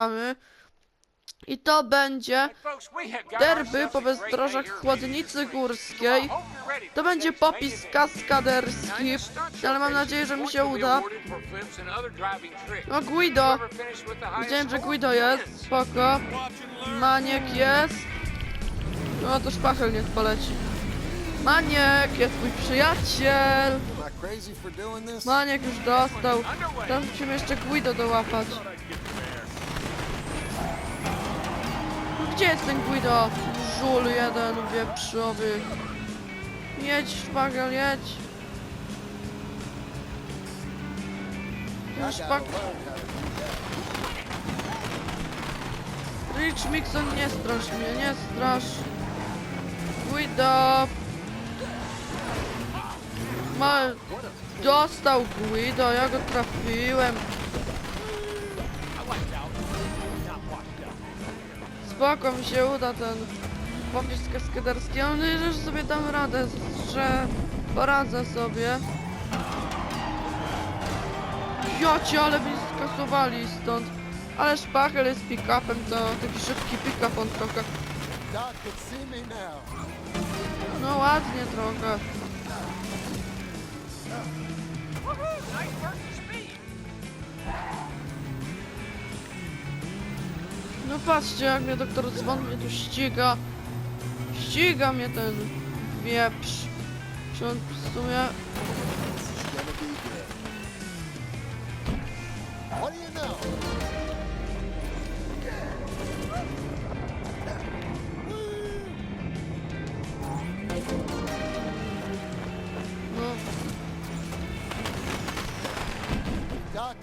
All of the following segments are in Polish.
mamy. I to będzie derby po bezdrożach chłodnicy górskiej. To będzie popis kaskaderski, ale mam nadzieję, że mi się uda. No Guido, widziałem, że Guido jest, spoko. Maniek jest. No to szpachel niech poleci. Maniek jest mój przyjaciel. Maniek już dostał. Teraz musimy jeszcze Guido dołapać. Gdzie jest ten Guido? Żul jeden wieprzowy. Jedź, szpagel, jedź. That. Rich Mixon, nie strasz mnie, nie strasz. Guido. Ma... Dostał Guido, ja go trafiłem. Spoko, mi się uda ten popis kaskaderski. Mam nadzieję, że sobie dam radę, że poradzę sobie. Jocie, ale mnie skasowali stąd. Ale szpachel jest pick-upem, to taki szybki pick-up on trochę. No ładnie trochę. No patrzcie, jak mnie doktor Dzwon mnie tu ściga. Ściga mnie ten wieprz. Czy on w sumie...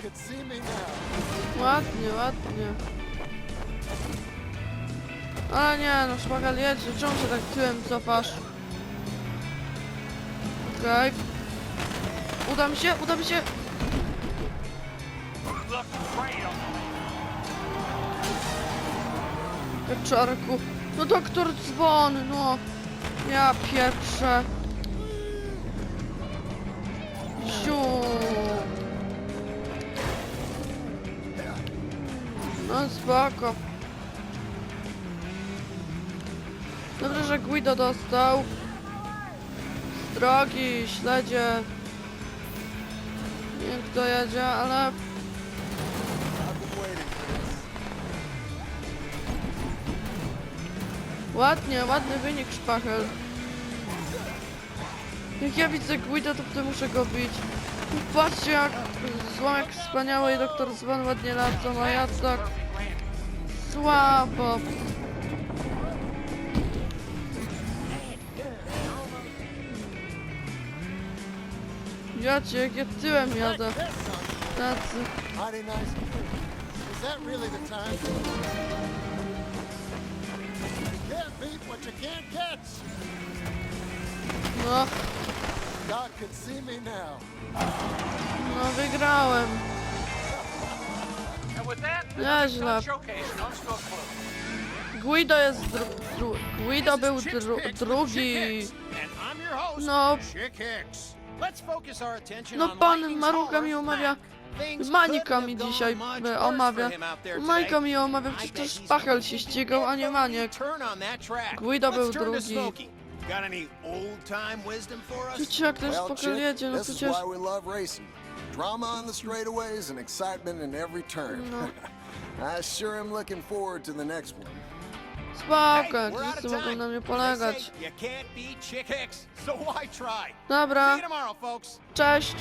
It's gonna be Ale nie, no szpagal jedzie. Czemu się tak tyłem cofasz? Okej. Uda mi się, uda mi się. Wieczorku. No doktor dzwon, no. Ja pieprzę. Ziu. No spoko. Dobrze, że Guido dostał. Z drogi, śledzie. Nie wiem kto jedzie, ale ładnie, ładny wynik szpachel. Jak ja widzę Guido, to wtedy muszę go bić. Patrzcie jak złomek wspaniały i doktor Zwan ładnie lecą, a ja tak słabo. Jacie, jak ja tyłem jadę. Tacy. No, no wygrałem. Nieźle. Guido jest dru dru Guido był dru drugi. No. Chick Hicks. Let's focus our attention No pan horse, mi omawia. Couldn't mi dzisiaj omawia. today. mi omawia, przecież bet też he's Pachel gonna się ścigał, a nie Maniek. Guido był drugi. Wiecie jak ten Chick, jedzie, no przecież... Drama on the straightaways and excitement in every turn. No. I sure am looking forward to the next one. Spoko, wszyscy mogą na mnie polegać. Dobra, cześć.